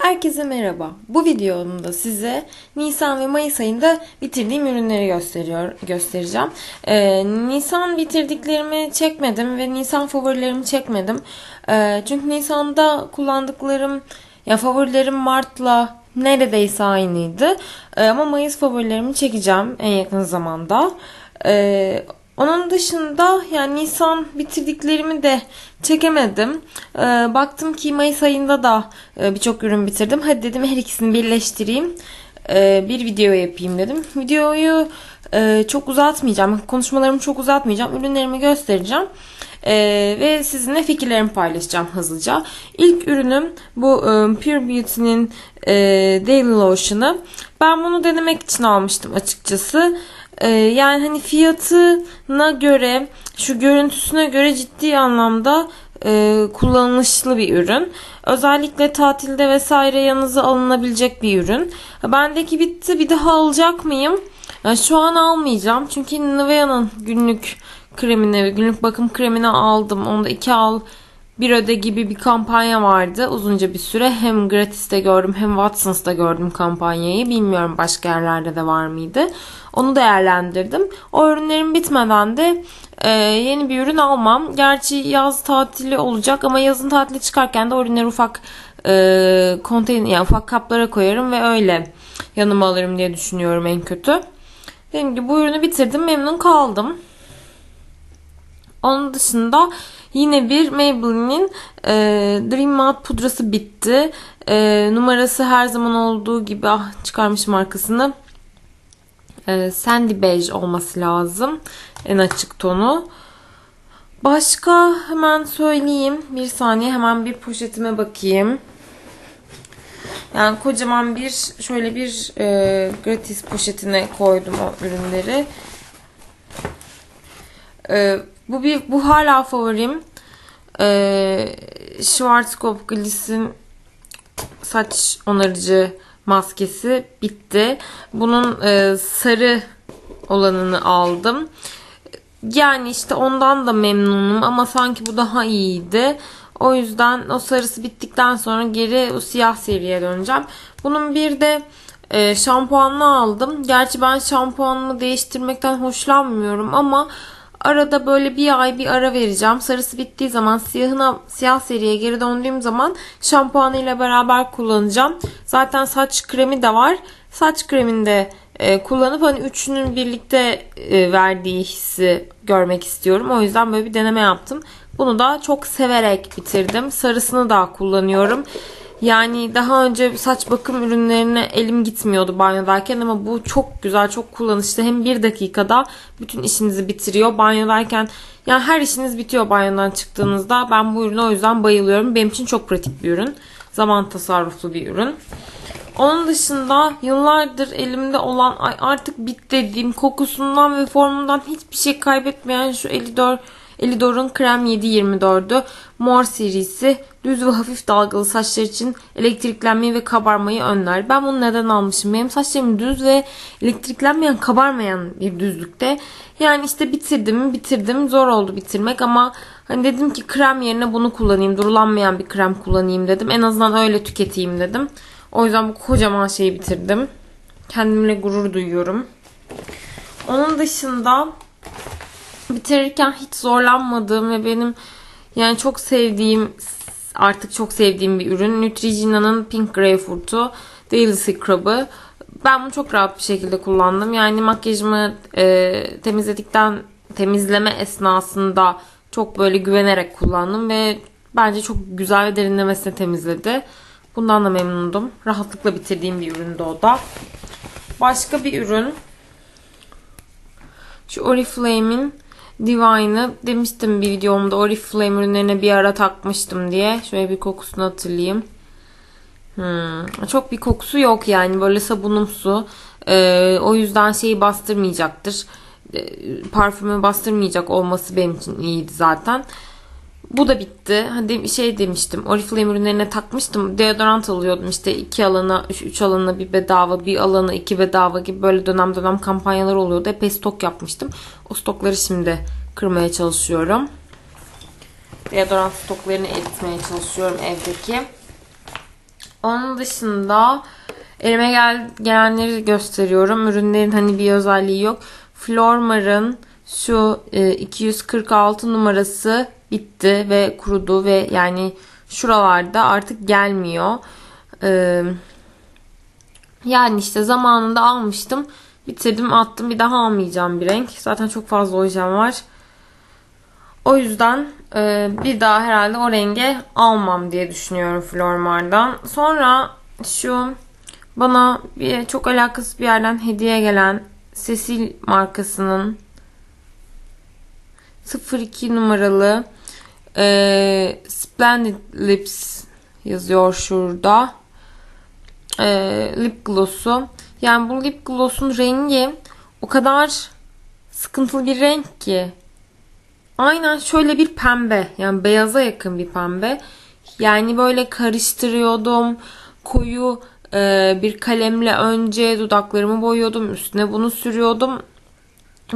Herkese merhaba. Bu videomda size Nisan ve Mayıs ayında bitirdiğim ürünleri gösteriyor göstereceğim. Ee, Nisan bitirdiklerimi çekmedim ve Nisan favorilerimi çekmedim. Ee, çünkü Nisan'da kullandıklarım ya favorilerim Mart'la neredeyse aynıydı. Ee, ama Mayıs favorilerimi çekeceğim en yakın zamanda. Ee, onun dışında yani Nisan bitirdiklerimi de çekemedim. Ee, baktım ki Mayıs ayında da e, birçok ürün bitirdim. Hadi dedim her ikisini birleştireyim. Ee, bir video yapayım dedim. Videoyu e, çok uzatmayacağım. Konuşmalarımı çok uzatmayacağım. Ürünlerimi göstereceğim. Ee, ve sizinle fikirlerimi paylaşacağım hızlıca. İlk ürünüm bu e, Pure Beauty'nin e, Daily Lotion'ı. Ben bunu denemek için almıştım açıkçası. Ee, yani hani fiyatına göre şu görüntüsüne göre ciddi anlamda e, kullanışlı bir ürün. Özellikle tatilde vesaire yanınıza alınabilecek bir ürün. Bendeki bitti bir daha alacak mıyım? Yani şu an almayacağım. Çünkü Nivea'nın günlük kremini, günlük bakım kremini aldım. Onda iki al bir öde gibi bir kampanya vardı uzunca bir süre. Hem Gratis'te gördüm hem Watsons'ta gördüm kampanyayı. Bilmiyorum başka yerlerde de var mıydı. Onu değerlendirdim. O ürünlerin bitmeden de e, yeni bir ürün almam. Gerçi yaz tatili olacak ama yazın tatili çıkarken de o ürünleri ufak e, konteyner yani ufak kaplara koyarım ve öyle yanıma alırım diye düşünüyorum en kötü. Dediğim gibi bu ürünü bitirdim memnun kaldım. Onun dışında yine bir Maybelline'in e, Dream Matte pudrası bitti. E, numarası her zaman olduğu gibi ah çıkarmış markasını. E, Sandy Beige olması lazım. En açık tonu. Başka hemen söyleyeyim. Bir saniye hemen bir poşetime bakayım. Yani kocaman bir şöyle bir e, gratis poşetine koydum o ürünleri. E, bu bir bu hala favorim. Ee, Schwarzkopf Gliss'in saç onarıcı maskesi bitti. Bunun e, sarı olanını aldım. Yani işte ondan da memnunum ama sanki bu daha iyiydi. O yüzden o sarısı bittikten sonra geri o siyah seriye döneceğim. Bunun bir de e, şampuanını aldım. Gerçi ben şampuanımı değiştirmekten hoşlanmıyorum ama Arada böyle bir ay bir ara vereceğim. Sarısı bittiği zaman siyahına siyah seriye geri döndüğüm zaman şampuanı ile beraber kullanacağım. Zaten saç kremi de var. Saç kremini de e, kullanıp hani üçünün birlikte e, verdiği hissi görmek istiyorum. O yüzden böyle bir deneme yaptım. Bunu da çok severek bitirdim. Sarısını da kullanıyorum. Yani daha önce saç bakım ürünlerine elim gitmiyordu banyodayken ama bu çok güzel, çok kullanışlı. Hem bir dakikada bütün işinizi bitiriyor. Banyodayken yani her işiniz bitiyor banyodan çıktığınızda. Ben bu ürüne o yüzden bayılıyorum. Benim için çok pratik bir ürün. Zaman tasarruflu bir ürün. Onun dışında yıllardır elimde olan artık bit dediğim kokusundan ve formundan hiçbir şey kaybetmeyen şu 54 Elidor'un Krem 724'ü mor serisi düz ve hafif dalgalı saçlar için elektriklenmeyi ve kabarmayı önler. Ben bunu neden almışım? Benim saçlarım düz ve elektriklenmeyen kabarmayan bir düzlükte. Yani işte bitirdim bitirdim zor oldu bitirmek ama hani dedim ki krem yerine bunu kullanayım durulanmayan bir krem kullanayım dedim. En azından öyle tüketeyim dedim. O yüzden bu kocaman şeyi bitirdim. Kendimle gurur duyuyorum. Onun dışında bitirirken hiç zorlanmadığım ve benim yani çok sevdiğim artık çok sevdiğim bir ürün. Neutrogena'nın Pink Grapefruit'u Daily Scrub'ı. Ben bunu çok rahat bir şekilde kullandım. Yani makyajımı e, temizledikten temizleme esnasında çok böyle güvenerek kullandım ve bence çok güzel ve derinlemesine temizledi. Bundan da memnundum. Rahatlıkla bitirdiğim bir üründü o da. Başka bir ürün. Şu Oriflame'in Divine'ı demiştim bir videomda Oriflame ürünlerine bir ara takmıştım diye. Şöyle bir kokusunu hatırlayayım. Hmm, çok bir kokusu yok yani böyle sabunumsu. Ee, o yüzden şeyi bastırmayacaktır. Ee, parfümü bastırmayacak olması benim için iyiydi zaten. Bu da bitti. Hani şey demiştim. Oriflame ürünlerine takmıştım. Deodorant alıyordum işte iki alana, üç, alana bir bedava, bir alana iki bedava gibi böyle dönem dönem kampanyalar oluyordu. Epey stok yapmıştım. O stokları şimdi kırmaya çalışıyorum. Deodorant stoklarını eritmeye çalışıyorum evdeki. Onun dışında elime gel gelenleri gösteriyorum. Ürünlerin hani bir özelliği yok. Flormar'ın şu e, 246 numarası bitti ve kurudu ve yani şuralarda artık gelmiyor. Ee, yani işte zamanında almıştım. Bitirdim attım. Bir daha almayacağım bir renk. Zaten çok fazla ojem var. O yüzden e, bir daha herhalde o renge almam diye düşünüyorum Flormar'dan. Sonra şu bana bir, çok alakasız bir yerden hediye gelen Cecil markasının 02 numaralı e, Splendid Lips yazıyor şurada. E, lip gloss'u. Yani bu lip gloss'un rengi o kadar sıkıntılı bir renk ki. Aynen şöyle bir pembe. Yani beyaza yakın bir pembe. Yani böyle karıştırıyordum. Koyu e, bir kalemle önce dudaklarımı boyuyordum. Üstüne bunu sürüyordum.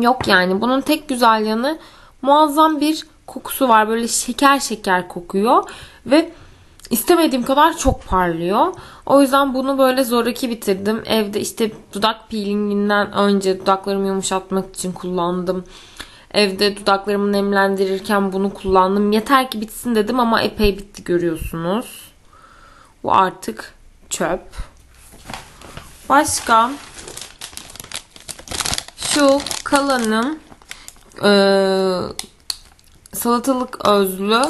Yok yani bunun tek güzel yanı muazzam bir kokusu var. Böyle şeker şeker kokuyor. Ve istemediğim kadar çok parlıyor. O yüzden bunu böyle zoraki bitirdim. Evde işte dudak peelinginden önce dudaklarımı yumuşatmak için kullandım. Evde dudaklarımı nemlendirirken bunu kullandım. Yeter ki bitsin dedim ama epey bitti görüyorsunuz. Bu artık çöp. Başka şu kalanın e, salatalık özlü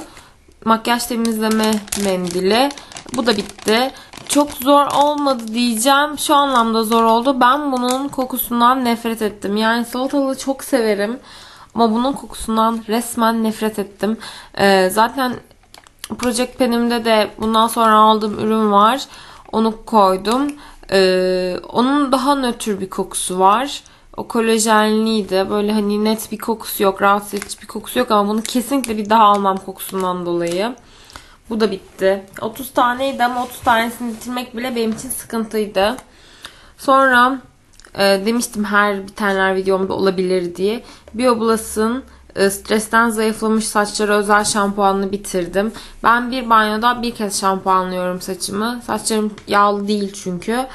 makyaj temizleme mendili. Bu da bitti. Çok zor olmadı diyeceğim. Şu anlamda zor oldu. Ben bunun kokusundan nefret ettim. Yani salatalığı çok severim. Ama bunun kokusundan resmen nefret ettim. Ee, zaten Project Pen'imde de bundan sonra aldığım ürün var. Onu koydum. Ee, onun daha nötr bir kokusu var. O kolajenliydi. Böyle hani net bir kokusu yok. Rahatsız edici bir kokusu yok ama bunu kesinlikle bir daha almam kokusundan dolayı. Bu da bitti. 30 taneydi ama 30 tanesini bitirmek bile benim için sıkıntıydı. Sonra e, demiştim her bitenler videomda olabilir diye. Bioblas'ın e, stresten zayıflamış saçlara özel şampuanını bitirdim. Ben bir banyoda bir kez şampuanlıyorum saçımı. Saçlarım yağlı değil çünkü.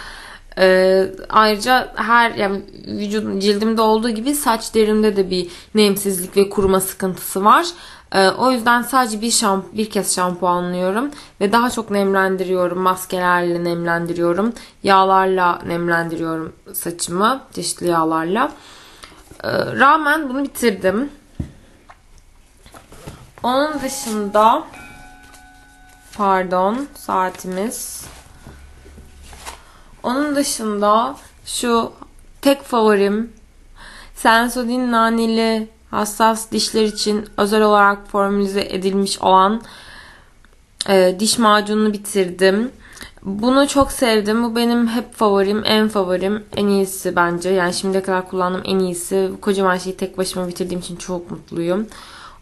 Ee, ayrıca her yani vücudum cildimde olduğu gibi saç derimde de bir nemsizlik ve kuruma sıkıntısı var. Ee, o yüzden sadece bir şamp bir kez şampuanlıyorum ve daha çok nemlendiriyorum. Maskelerle nemlendiriyorum. Yağlarla nemlendiriyorum saçımı. Çeşitli yağlarla. Ee, rağmen bunu bitirdim. Onun dışında pardon saatimiz onun dışında şu tek favorim Sensodyne naneli hassas dişler için özel olarak formülize edilmiş olan e, diş macununu bitirdim. Bunu çok sevdim. Bu benim hep favorim, en favorim, en iyisi bence. Yani şimdiye kadar kullandığım en iyisi. Kocaman şeyi tek başıma bitirdiğim için çok mutluyum.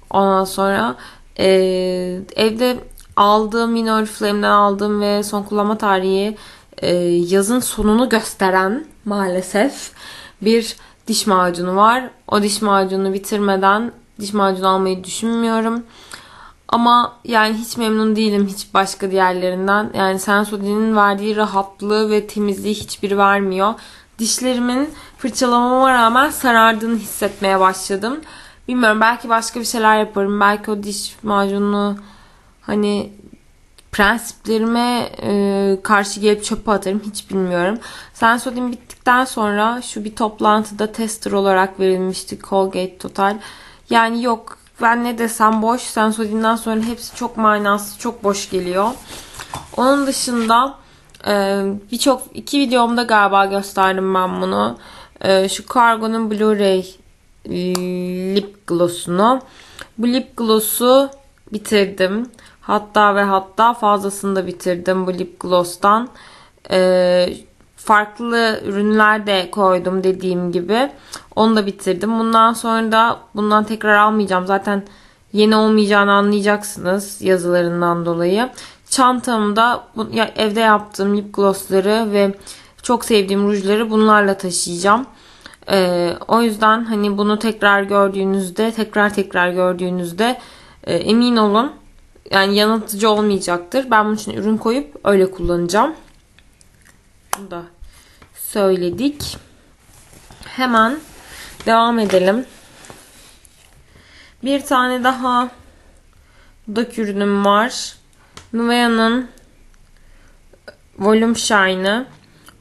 Ondan sonra e, evde aldığım Minor Flame'den aldığım ve son kullanma tarihi e, yazın sonunu gösteren maalesef bir diş macunu var. O diş macunu bitirmeden diş macunu almayı düşünmüyorum. Ama yani hiç memnun değilim hiç başka diğerlerinden. Yani Sensodyne'in verdiği rahatlığı ve temizliği hiçbiri vermiyor. Dişlerimin fırçalamama rağmen sarardığını hissetmeye başladım. Bilmiyorum belki başka bir şeyler yaparım. Belki o diş macununu hani prensiplerime e, karşı gelip çöpe atarım hiç bilmiyorum. Sensodyne bittikten sonra şu bir toplantıda tester olarak verilmişti Colgate Total. Yani yok ben ne desem boş. Sensodyne'den sonra hepsi çok manasız, çok boş geliyor. Onun dışında e, birçok iki videomda galiba gösterdim ben bunu. E, şu Cargo'nun Blu-ray e, lip gloss'unu. Bu lip gloss'u bitirdim. Hatta ve hatta fazlasını da bitirdim bu lip gloss'tan. Ee, farklı ürünler de koydum dediğim gibi. Onu da bitirdim. Bundan sonra da bundan tekrar almayacağım. Zaten yeni olmayacağını anlayacaksınız yazılarından dolayı. Çantamda evde yaptığım lip glossları ve çok sevdiğim rujları bunlarla taşıyacağım. Ee, o yüzden hani bunu tekrar gördüğünüzde, tekrar tekrar gördüğünüzde e, emin olun yani yanıltıcı olmayacaktır. Ben bunun için ürün koyup öyle kullanacağım. Bunu da söyledik. Hemen devam edelim. Bir tane daha dudak ürünüm var. Nuvea'nın Volume Shine'ı.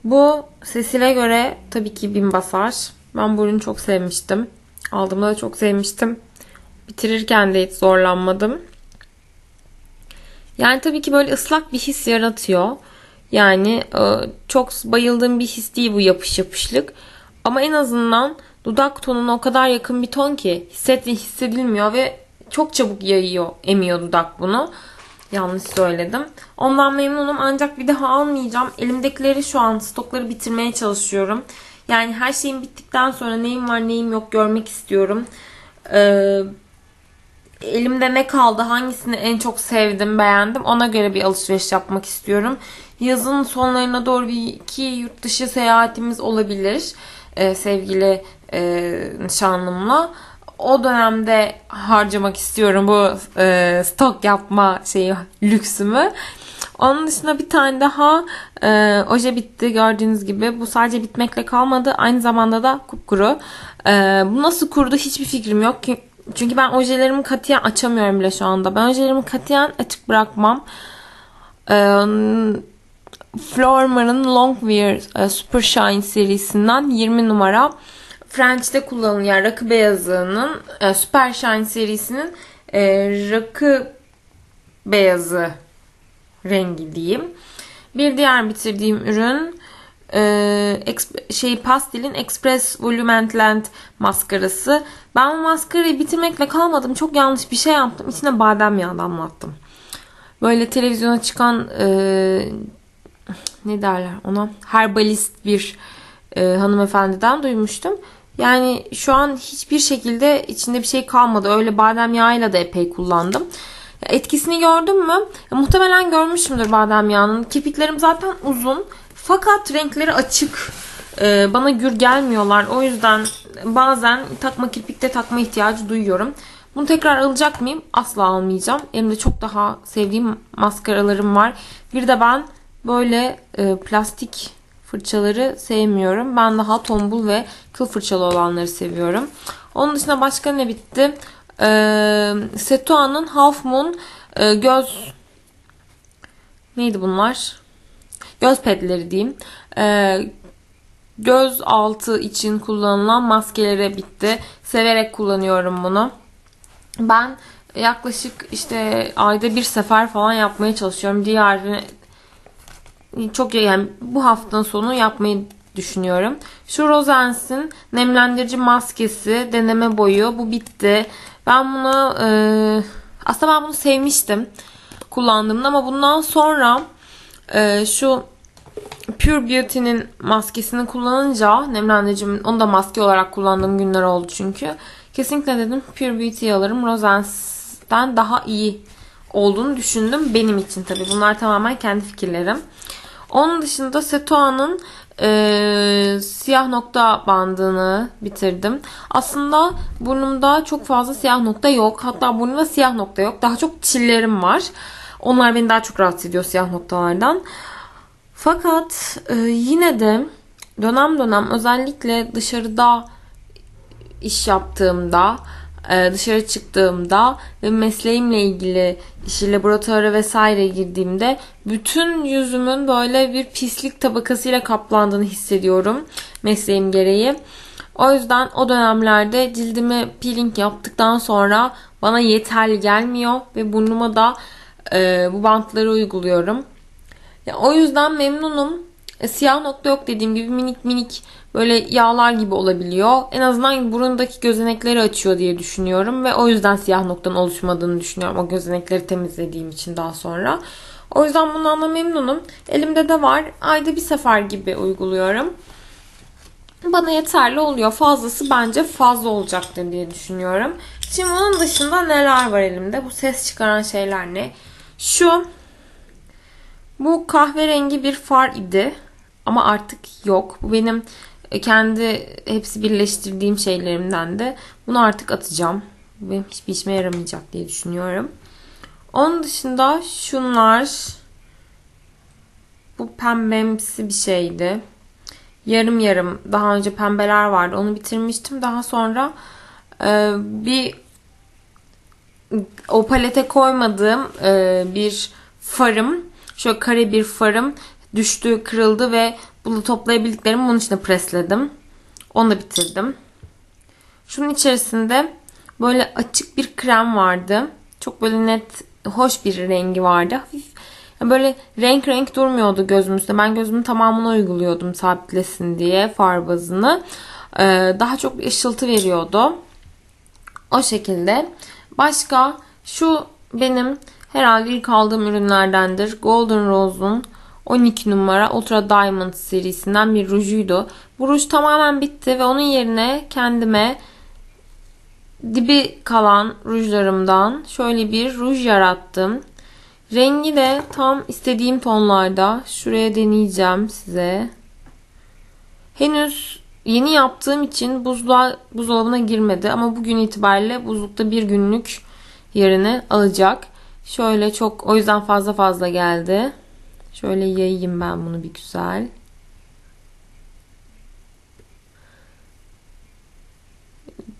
Bu sesile göre tabii ki bin basar. Ben bu ürünü çok sevmiştim. Aldığımda da çok sevmiştim. Bitirirken de hiç zorlanmadım. Yani tabii ki böyle ıslak bir his yaratıyor. Yani e, çok bayıldığım bir his değil bu yapış yapışlık. Ama en azından dudak tonuna o kadar yakın bir ton ki hisset hissedilmiyor ve çok çabuk yayıyor, emiyor dudak bunu. Yanlış söyledim. Ondan memnunum ancak bir daha almayacağım. Elimdekileri şu an stokları bitirmeye çalışıyorum. Yani her şeyin bittikten sonra neyim var neyim yok görmek istiyorum. Ee, elimde ne kaldı hangisini en çok sevdim beğendim ona göre bir alışveriş yapmak istiyorum. Yazın sonlarına doğru bir iki yurt dışı seyahatimiz olabilir ee, sevgili e, nişanlımla o dönemde harcamak istiyorum bu e, stok yapma şeyi lüksümü. Onun dışında bir tane daha e, oje bitti gördüğünüz gibi. Bu sadece bitmekle kalmadı. Aynı zamanda da kupkuru. E, bu nasıl kurudu hiçbir fikrim yok. Çünkü ben ojelerimi katiyen açamıyorum bile şu anda. Ben ojelerimi katiyen açık bırakmam. E, Flormar'ın Longwear e, Super Shine serisinden 20 numara. French'te kullanılan rakı beyazının e, Super Shine serisinin e, rakı beyazı rengi diyeyim. Bir diğer bitirdiğim ürün e, şey pastelin Express Volument Lent maskarası. Ben bu maskarayı bitirmekle kalmadım. Çok yanlış bir şey yaptım. İçine badem yağı damlattım. Böyle televizyona çıkan e, ne derler ona herbalist bir e, hanımefendiden duymuştum. Yani şu an hiçbir şekilde içinde bir şey kalmadı. Öyle badem yağıyla da epey kullandım. Etkisini gördüm mü? Ya, muhtemelen görmüşümdür badem yağının. Kirpiklerim zaten uzun. Fakat renkleri açık. Ee, bana gür gelmiyorlar. O yüzden bazen takma kirpikte takma ihtiyacı duyuyorum. Bunu tekrar alacak mıyım? Asla almayacağım. Elimde çok daha sevdiğim maskaralarım var. Bir de ben böyle e, plastik fırçaları sevmiyorum. Ben daha tombul ve kıl fırçalı olanları seviyorum. Onun dışında başka ne bitti? Ee, Setua'nın Half Moon e, göz neydi bunlar? Göz pedleri diyeyim. Ee, göz altı için kullanılan maskelere bitti. Severek kullanıyorum bunu. Ben yaklaşık işte ayda bir sefer falan yapmaya çalışıyorum. Diğer çok yani bu haftanın sonu yapmayı düşünüyorum. Şu Rosens'in nemlendirici maskesi deneme boyu. Bu bitti. Ben bunu e, aslında ben bunu sevmiştim kullandığımda ama bundan sonra e, şu Pure Beauty'nin maskesini kullanınca nemlendiricimin onu da maske olarak kullandığım günler oldu çünkü. Kesinlikle dedim Pure Beauty'yi alırım. Rosens'ten daha iyi olduğunu düşündüm. Benim için tabii. Bunlar tamamen kendi fikirlerim. Onun dışında Setoa'nın e, siyah nokta bandını bitirdim. Aslında burnumda çok fazla siyah nokta yok. Hatta burnumda siyah nokta yok. Daha çok çillerim var. Onlar beni daha çok rahatsız ediyor siyah noktalardan. Fakat e, yine de dönem dönem özellikle dışarıda iş yaptığımda e, dışarı çıktığımda ve mesleğimle ilgili işi laboratuvara vesaire girdiğimde bütün yüzümün böyle bir pislik tabakasıyla kaplandığını hissediyorum mesleğim gereği. O yüzden o dönemlerde cildimi peeling yaptıktan sonra bana yeterli gelmiyor ve burnuma da e, bu bantları uyguluyorum. Ya, o yüzden memnunum. E, siyah nokta yok dediğim gibi minik minik böyle yağlar gibi olabiliyor. En azından burundaki gözenekleri açıyor diye düşünüyorum ve o yüzden siyah noktanın oluşmadığını düşünüyorum. O gözenekleri temizlediğim için daha sonra. O yüzden bundan da memnunum. Elimde de var. Ayda bir sefer gibi uyguluyorum. Bana yeterli oluyor. Fazlası bence fazla olacaktır diye düşünüyorum. Şimdi bunun dışında neler var elimde? Bu ses çıkaran şeyler ne? Şu bu kahverengi bir far idi. Ama artık yok. Bu benim e, kendi hepsi birleştirdiğim şeylerimden de. Bunu artık atacağım. Benim hiçbir işime yaramayacak diye düşünüyorum. Onun dışında şunlar bu pembemsi bir şeydi. Yarım yarım daha önce pembeler vardı. Onu bitirmiştim. Daha sonra e, bir o palete koymadığım e, bir farım şöyle kare bir farım düştü, kırıldı ve bunu toplayabildiklerimi bunun içine presledim. Onu da bitirdim. Şunun içerisinde böyle açık bir krem vardı. Çok böyle net, hoş bir rengi vardı. Hafif böyle renk renk durmuyordu gözümüzde. Ben gözümün tamamını uyguluyordum sabitlesin diye far bazını. Ee, daha çok bir ışıltı veriyordu. O şekilde. Başka şu benim herhalde ilk aldığım ürünlerdendir. Golden Rose'un 12 numara Ultra Diamond serisinden bir rujuydu. Bu ruj tamamen bitti ve onun yerine kendime dibi kalan rujlarımdan şöyle bir ruj yarattım. Rengi de tam istediğim tonlarda. Şuraya deneyeceğim size. Henüz yeni yaptığım için buzluğa, buzdolabına girmedi ama bugün itibariyle buzlukta bir günlük yerini alacak. Şöyle çok o yüzden fazla fazla geldi. Şöyle yayayım ben bunu bir güzel.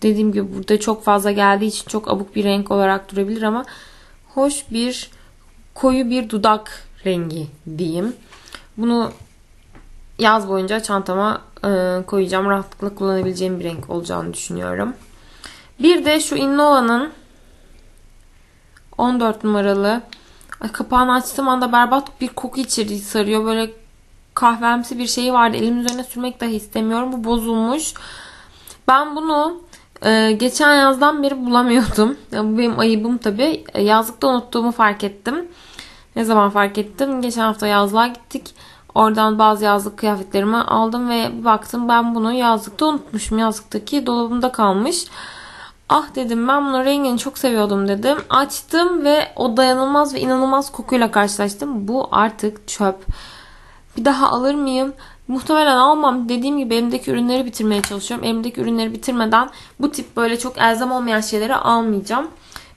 Dediğim gibi burada çok fazla geldiği için çok abuk bir renk olarak durabilir ama hoş bir koyu bir dudak rengi diyeyim. Bunu yaz boyunca çantama koyacağım. Rahatlıkla kullanabileceğim bir renk olacağını düşünüyorum. Bir de şu Innova'nın 14 numaralı Ay, kapağını açtığım anda berbat bir koku içeri sarıyor. Böyle kahvemsi bir şeyi vardı. Elimin üzerine sürmek dahi istemiyorum. Bu bozulmuş. Ben bunu e, geçen yazdan beri bulamıyordum. Yani bu benim ayıbım tabii. E, yazlıkta unuttuğumu fark ettim. Ne zaman fark ettim? Geçen hafta yazlığa gittik. Oradan bazı yazlık kıyafetlerimi aldım ve baktım ben bunu yazlıkta unutmuşum. Yazlıktaki dolabımda kalmış. Ah dedim ben bunun rengini çok seviyordum dedim. Açtım ve o dayanılmaz ve inanılmaz kokuyla karşılaştım. Bu artık çöp. Bir daha alır mıyım? Muhtemelen almam. Dediğim gibi elimdeki ürünleri bitirmeye çalışıyorum. Elimdeki ürünleri bitirmeden bu tip böyle çok elzem olmayan şeyleri almayacağım.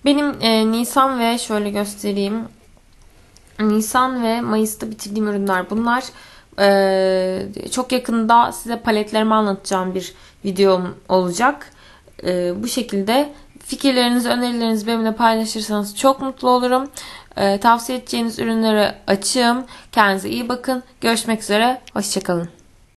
Benim e, Nisan ve şöyle göstereyim. Nisan ve Mayıs'ta bitirdiğim ürünler bunlar. Ee, çok yakında size paletlerimi anlatacağım bir videom olacak. Ee, bu şekilde fikirlerinizi, önerilerinizi benimle paylaşırsanız çok mutlu olurum. Ee, tavsiye edeceğiniz ürünleri açığım. Kendinize iyi bakın. Görüşmek üzere. Hoşçakalın.